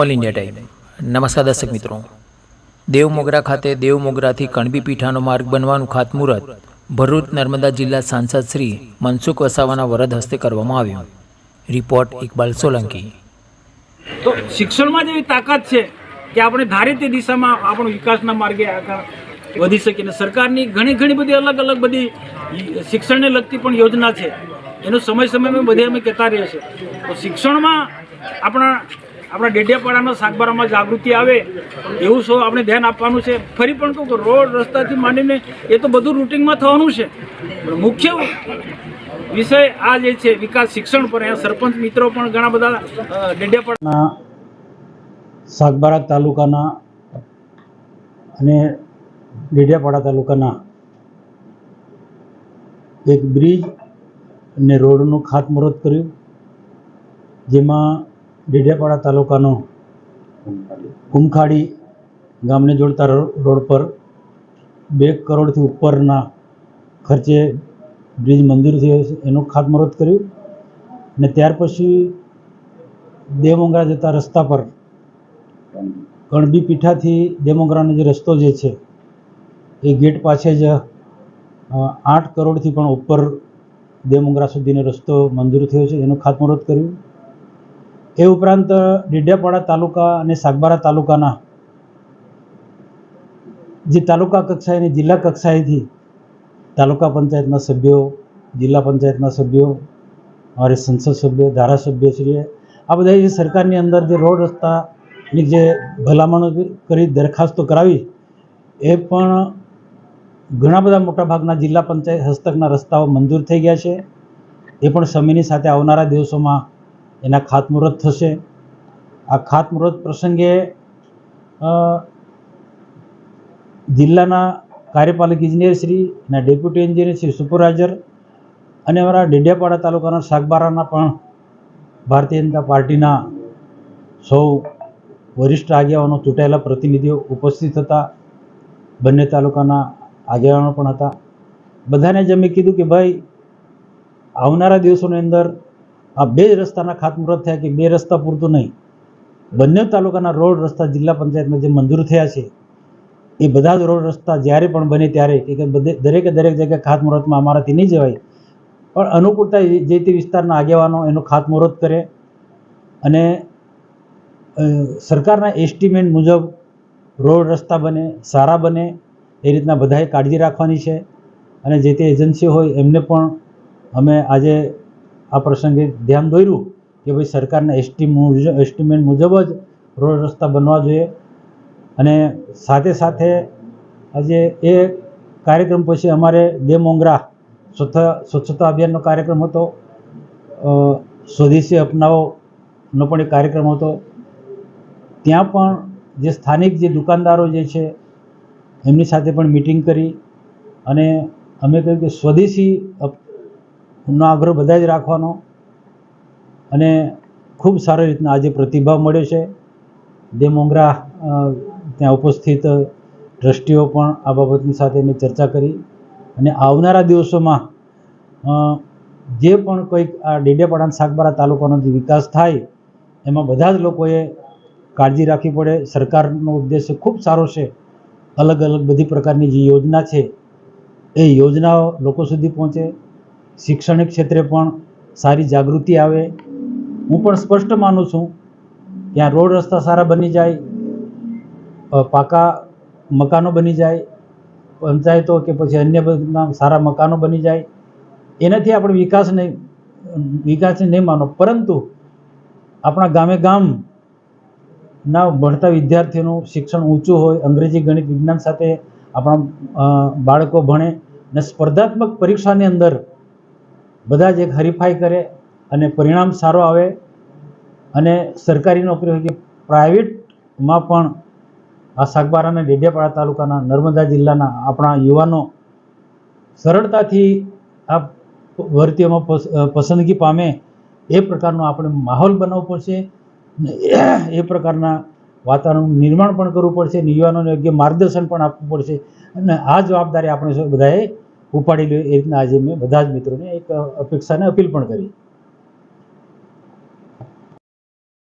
All India time નમસ્કાર દર્શક મિત્રો. દેવમોગરા ખાતે દેવમોગરાથી કણબી પીઠાનો માર્ગ બનવાનું ખાતમુહૂર્ત ભરૂચ નર્મદા જિલ્લા સાંસદ શ્રી મનસુખ વસાવાના વરદ હસ્તે કરવામાં આવ્યું. રિપોર્ટ ઇકબાલ સોલંકી. તો શિક્ષણમાં જેવી તાકાત છે કે આપણે ધારે તે દિશામાં આપણો વિકાસના માર્ગે આગળ વધી શકીએ અને સરકારની ઘણી ઘણી બધી અલગ અલગ બધી શિક્ષણને લગતી પણ યોજના છે. એનો સમય સમયમાં બધે અમે કહેતા રહીએ છીએ. તો શિક્ષણમાં આપણા આપણા ડેડિયાપાડાના સાગબારામાં જાગૃતિ આવે, એવું સૌ આપણે ધ્યાન આપવાનું છે. ફરી પણ કહું કે રોડ રસ્તાથી માંડીને એ તો બધું રૂટિનમાં થવાનું છે. મુખ્ય વિષય આ જે છે, વિકાસ શિક્ષણ પર અહીંયા સરપંચ મિત્રો પણ ઘણા બધા ડેડિયાપાડા સાગબારા તાલુકાના અને ડેડિયાપાડા તાલુકાના એક બ્રિજ અને રોડનું ખાતમુહૂર્ત કર્યું. જેમાં ડેડિયાપાડા તાલુકાનો કુમખાડી ગામને જોડતા રોડ પર બે કરોડથી ઉપરના ખર્ચે બ્રિજ મંજૂર થયો છે. એનું ખાતમુહૂર્ત કર્યું અને ત્યાર પછી દેવમોગરા જતા રસ્તા પર કણબી પીઠાથી દેવમોગરાનો જે રસ્તો જે છે, એ ગેટ પાસે જ આઠ કરોડથી પણ ઉપર દેવમોગરા સુધીનો રસ્તો મંજૂર થયો છે. એનું ખાતમુહૂર્ત કર્યું. એ ઉપરાંત ડેડિયાપાડા તાલુકા અને સાગબારા તાલુકાના જે તાલુકા કક્ષાએ અને જિલ્લા કક્ષાએથી તાલુકા પંચાયતના સભ્યો, જિલ્લા પંચાયતના સભ્યો, અમારે સંસદ સભ્યો, ધારાસભ્યશ્રીએ, આ બધા જે સરકારની અંદર જે રોડ રસ્તાની જે ભલામણો કરી, દરખાસ્તો કરાવી, એ પણ ઘણા બધા મોટાભાગના જિલ્લા પંચાયત હસ્તકના રસ્તાઓ મંજૂર થઈ ગયા છે. એ પણ સમયની સાથે આવનારા દિવસોમાં એના ખાતમુહૂર્ત થશે. આ ખાતમુહૂર્ત પ્રસંગે જિલ્લાના કાર્યપાલક ઇજનેર શ્રી અને ડેપ્યુટી એન્જિનિયર શ્રી સુપરવાઇઝર અને અમારા ડેડિયાપાડા તાલુકાના શાકબારાના પણ ભારતીય જનતા પાર્ટીના સૌ વરિષ્ઠ આગેવાનો ચૂંટાયેલા પ્રતિનિધિઓ ઉપસ્થિત હતા. બંને તાલુકાના આગેવાનો પણ હતા. બધાને જ અમે કીધું કે ભાઈ, આવનારા દિવસોની અંદર આ બે રસ્તાના ખાતમુહૂર્ત થયા કે બે રસ્તા પૂરતું નહીં. બંને તાલુકાના રોડ રસ્તા જિલ્લા પંચાયતમાં જે મંજૂર થયા છે, એ બધા જ રોડ રસ્તા જ્યારે પણ બને ત્યારે કે દરેકે દરેક જગ્યાએ ખાતમુહૂર્તમાં અમારાથી નહીં જવાય. પણ અનુકૂળતા જે તે વિસ્તારના આગેવાનો એનું ખાતમુહૂર્ત કરે અને સરકારના એસ્ટિમેટ મુજબ રોડ રસ્તા બને, સારા બને, એ રીતના બધાએ કાળજી રાખવાની છે. અને જે તે એજન્સીઓ હોય એમને પણ અમે આજે આ પ્રસંગે ધ્યાન દોર્યું કે ભાઈ સરકારના એસ્ટિમ મુજબ મુજબ જ રોડ રસ્તા બનવા જોઈએ. અને સાથે સાથે આજે એ કાર્યક્રમ પછી અમારે દેમોંગરા સ્વચ્છતા સ્વચ્છતા અભિયાનનો કાર્યક્રમ હતો. સ્વદેશી અપનાવોનો પણ એક કાર્યક્રમ હતો. ત્યાં પણ જે સ્થાનિક જે દુકાનદારો જે છે, એમની સાથે પણ મિટિંગ કરી અને અમે કહ્યું કે સ્વદેશી અપ- નો આગ્રહ બધા જ રાખવાનો. અને ખૂબ સારી રીતના આજે પ્રતિભાવ મળ્યો છે. દેમોંગરા મોંગરા ત્યાં ઉપસ્થિત ટ્રસ્ટીઓ પણ આ બાબતની સાથે મેં ચર્ચા કરી. અને આવનારા દિવસોમાં જે પણ કંઈક આ ડેડિયાપાડા સાગબારા તાલુકાનો જે વિકાસ થાય, એમાં બધા જ લોકોએ કાળજી રાખવી પડે. સરકારનો ઉદ્દેશ્ય ખૂબ સારો છે. અલગ અલગ બધી પ્રકારની જે યોજના છે, એ યોજનાઓ લોકો સુધી પહોંચે. શૈક્ષણિક ક્ષેત્રે પણ સારી જાગૃતિ આવે. હું પણ સ્પષ્ટ માનું છું, ત્યાં રોડ રસ્તા સારા બની જાય પાકા મકાનો બની જાય, પંચાયતો કે પછી અન્ય બધા સારા મકાનો બની જાય. એનાથી આપણે વિકાસ નહીં વિકાસને નહીં માનો, પરંતુ આપણા ગામે ગામ ના ભણતા વિદ્યાર્થીઓનું શિક્ષણ ઊંચું હોય, અંગ્રેજી ગણિત વિજ્ઞાન સાથે આપણા બાળકો ભણે અને સ્પર્ધાત્મક પરીક્ષાની અંદર બધા જ એક હરીફાઈ કરે અને પરિણામ સારો આવે અને સરકારી નોકરી હોય કે પ્રાઇવેટમાં પણ આ સાગબારા અને ડેડિયાપાડા તાલુકાના નર્મદા જિલ્લાના આપણા યુવાનો સરળતાથી આ ભરતીઓમાં પસ- પસંદગી પામે એ પ્રકારનો આપણે માહોલ બનાવવો પડશે એ પ્રકારના વાતાવરણનું નિર્માણ પણ કરવું પડશે અને યુવાનોને યોગ્ય માર્ગદર્શન પણ આપવું પડશે અને આ જવાબદારી આપણે બધાએ ઉપાડી લે એ રીતના આજે મેં બધા જ મિત્રોને એક અપેક્ષાને અપીલ પણ કરી.